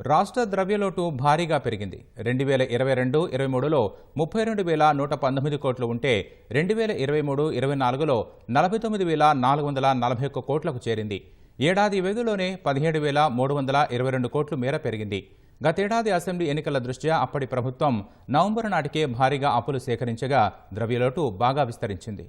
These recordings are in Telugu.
రాష్ట్ర ద్రవ్యలోటు భారీగా పెరిగింది. రెండు వేల ఇరవై రెండు ఇరవై మూడులో ముప్పై రెండు వేల నూట పంతొమ్మిది కోట్లు ఉంటే రెండు వేల ఇరవై మూడు ఇరవై నాలుగులో నలభై తొమ్మిది వేల నాలుగు వందల నలభై ఒక్క కోట్లకు చేరింది. ఏడాది వ్యవధిలోనే పదిహేడు వేల మూడు వందల ఇరవై రెండు కోట్లు మేర పెరిగింది. గతేడాది అసెంబ్లీ ఎన్నికల దృష్ట్యా అప్పటి ప్రభుత్వం నవంబర్ నాటికే భారీగా అప్పులు సేకరించగా ద్రవ్యలోటు బాగా విస్తరించింది.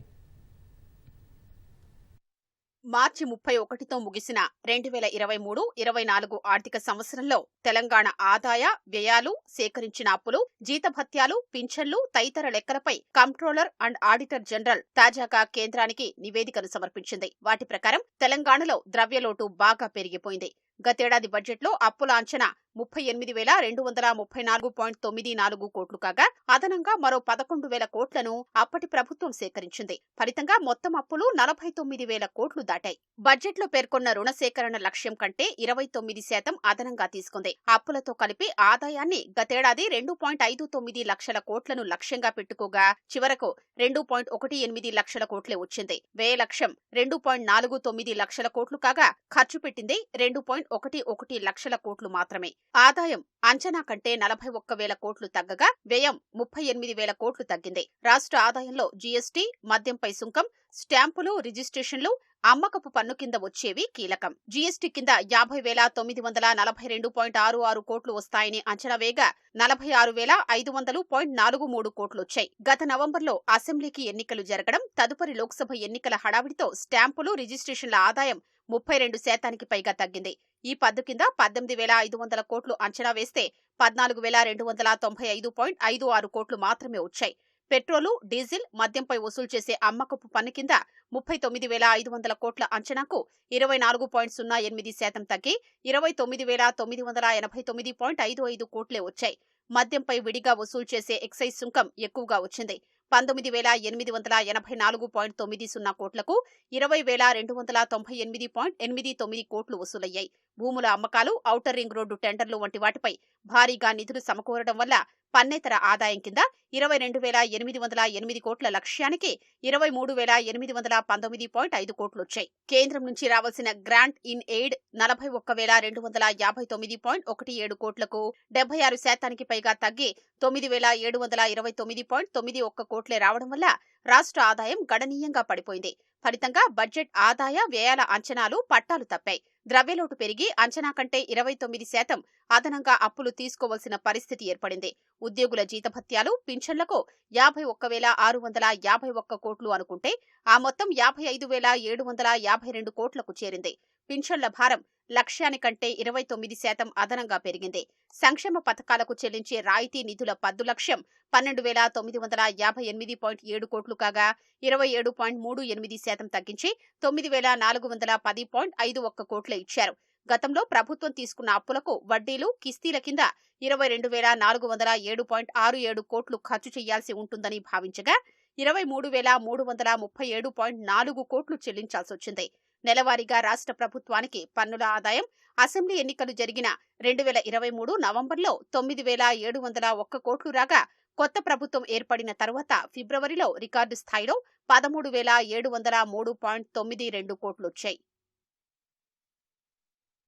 మార్చి ముప్పై ఒకటితో ముగిసిన రెండు వేల ఇరవై మూడు ఇరవై నాలుగు ఆర్థిక సంవత్సరంలో తెలంగాణ ఆదాయ వ్యయాలు సేకరించిన అప్పులు జీతభత్యాలు పింఛన్లు తదితర లెక్కలపై కంట్రోలర్ అండ్ ఆడిటర్ జనరల్ తాజాగా కేంద్రానికి నివేదికను సమర్పించింది. వాటి ప్రకారం తెలంగాణలో ద్రవ్యలోటు బాగా పెరిగిపోయింది. గతేడాది బడ్జెట్లో అప్పుల అంచనా ముప్పై ఎనిమిది వేల రెండు వందల ముప్పై నాలుగు పాయింట్ తొమ్మిది నాలుగు కోట్లు కాగా అదనంగా మరో పదకొండు వేల కోట్లను అప్పటి ప్రభుత్వం సేకరించింది. ఫలితంగా మొత్తం అప్పులు నలభై తొమ్మిది వేల కోట్లు దాటాయి. బడ్జెట్లో పేర్కొన్న రుణ సేకరణ లక్ష్యం కంటే ఇరవై తొమ్మిది శాతం అదనంగా తీసుకుంది. అప్పులతో కలిపి ఆదాయాన్ని గతేడాది రెండు పాయింట్ ఐదు తొమ్మిది లక్షల కోట్లను లక్ష్యంగా పెట్టుకోగా చివరకు రెండు పాయింట్ ఒకటి ఎనిమిది లక్షల కోట్లే వచ్చింది. వ్యయ లక్ష్యం రెండు పాయింట్ నాలుగు తొమ్మిది లక్షల కోట్లు కాగా ఖర్చు పెట్టింది రెండు పాయింట్ ఒకటి ఒకటి లక్షల కోట్లు మాత్రమే. ఆదాయం అంచనా కంటే నలభై ఒక్క వేల కోట్లు తగ్గగా వ్యయం ముప్పై ఎనిమిది వేల కోట్లు తగ్గింది. రాష్ట్ర ఆదాయంలో జీఎస్టీ మద్యంపై సుంకం స్టాంపులు రిజిస్ట్రేషన్లు అమ్మకపు పన్ను కింద వచ్చేవి కీలకం. జీఎస్టీ కింద యాభై వేల తొమ్మిది వందల నలభై రెండు పాయింట్ ఆరు ఆరు కోట్లు వస్తాయని అంచనా వేగా నలభై ఆరు వేల ఐదు వందలు పాయింట్ నాలుగు మూడు కోట్లు వచ్చాయి. గత నవంబర్లో అసెంబ్లీకి ఎన్నికలు జరగడం తదుపరి లోక్సభ ఎన్నికల హడావిడితో స్టాంపులు రిజిస్ట్రేషన్ల ఆదాయం ముప్పై రెండు శాతానికి పైగా తగ్గింది. ఈ పద్దు కింద పద్దెనిమిది వేల ఐదు వందల కోట్లు అంచనా వేస్తే పద్నాలుగు వేల రెండు వందల తొంభై ఐదు పాయింట్ ఐదు ఆరు కోట్లు మాత్రమే వచ్చాయి. పెట్రోలు డీజిల్ మద్యంపై వసూలు చేసే అమ్మకపు పన్ను కింద ముప్పై తొమ్మిది వేల ఐదు వందల కోట్ల అంచనాకు ఇరవై నాలుగు పాయింట్ సున్నా ఎనిమిది శాతం తగ్గి ఇరవై తొమ్మిది వేల తొమ్మిది వందల ఎనభై తొమ్మిది పాయింట్ ఐదు ఐదు కోట్లే వచ్చాయి. మద్యంపై విడిగా వసూలు చేసే ఎక్సైజ్ సుంకం ఎక్కువగా వచ్చింది. పంతొమ్మిది వేల ఎనిమిది వందల ఎనభై నాలుగు పాయింట్ తొమ్మిది సున్నా కోట్లకు ఇరవై వేల రెండు వందల తొంభై ఎనిమిది పాయింట్ ఎనిమిది తొమ్మిది కోట్లు వసూలయ్యాయి. భూముల అమ్మకాలు ఔటర్ రింగ్ రోడ్డు టెండర్లు వంటి వాటిపై భారీగా నిధులు సమకూరడం వల్ల పన్నేతర ఆదాయం కింద ఇరవై రెండు వేల ఎనిమిది వందల ఎనిమిది కోట్ల లక్ష్యానికి ఇరవై మూడు వేల ఎనిమిది వందల పంతొమ్మిది పాయింట్ ఐదు కోట్లు వచ్చాయి కేంద్రం నుంచి రావాల్సిన గ్రాంట్ ఇన్ ఎయిడ్ నలభై ఒక్క వేల రెండు వందల యాభై తొమ్మిది పాయింట్ ఒకటి ఏడు కోట్లకు డెబ్బై ఆరు శాతానికి పైగా తగ్గి తొమ్మిది వేల ఏడు వందల ఇరవై తొమ్మిది పాయింట్ తొమ్మిది ఒక్క కోట్లే రావడం వల్ల రాష్ట్ర ఆదాయం గణనీయంగా పడిపోయింది. ఫలితంగా బడ్జెట్ ఆదాయ వ్యయాల అంచనాలు పట్టాలు తప్పాయి. ద్రవ్యలోటు పెరిగి అంచనా కంటే ఇరవై తొమ్మిది శాతం అదనంగా అప్పులు తీసుకోవాల్సిన పరిస్థితి ఏర్పడింది. ఉద్యోగుల జీతభత్యాలు పింఛన్లకు యాభై ఒక్క వేల ఆరు వందల యాభై ఒక్క కోట్లు అనుకుంటే ఆ మొత్తం యాభై ఐదు వేల ఏడు వందల యాభై రెండు కోట్లకు చేరింది. పింఛన్ల భారం లక్ష్యానికంటే ఇరవై తొమ్మిది శాతం అదనంగా పెరిగింది. సంక్షేమ పథకాలకు చెల్లించే రాయితీ నిధుల పద్దు లక్ష్యం పన్నెండు వేల తొమ్మిది వందల యాభై ఎనిమిది పాయింట్ ఏడు కోట్లు కాగా ఇరవై ఏడు పాయింట్ మూడు ఎనిమిది శాతం తగ్గించి తొమ్మిది వేల నాలుగు వందల పది పాయింట్ ఐదు ఒక్క కోట్లే ఇచ్చారు. గతంలో ప్రభుత్వం తీసుకున్న అప్పులకు వడ్డీలు కిస్తీల కింద ఇరవై రెండు వేల నాలుగు వందల ఏడు పాయింట్ ఆరు ఏడు కోట్లు ఖర్చు చేయాల్సి ఉంటుందని భావించగా ఇరవై మూడు వేల మూడు వందల ముప్పై ఏడు పాయింట్ నాలుగు కోట్లు చెల్లించాల్సి వచ్చింది. నెలవారీగా రాష్ట్ర ప్రభుత్వానికి పన్నుల ఆదాయం అసెంబ్లీ ఎన్నికలు జరిగిన రెండు వేల ఇరవై మూడు నవంబర్లో తొమ్మిది వేల ఏడు వందల ఒక్క కోట్లు రాగా కొత్త ప్రభుత్వం ఏర్పడిన తరువాత ఫిబ్రవరిలో రికార్డు స్థాయిలో పదమూడు వేల ఏడు వందల మూడు పాయింట్ తొమ్మిది రెండు కోట్లు వచ్చాయి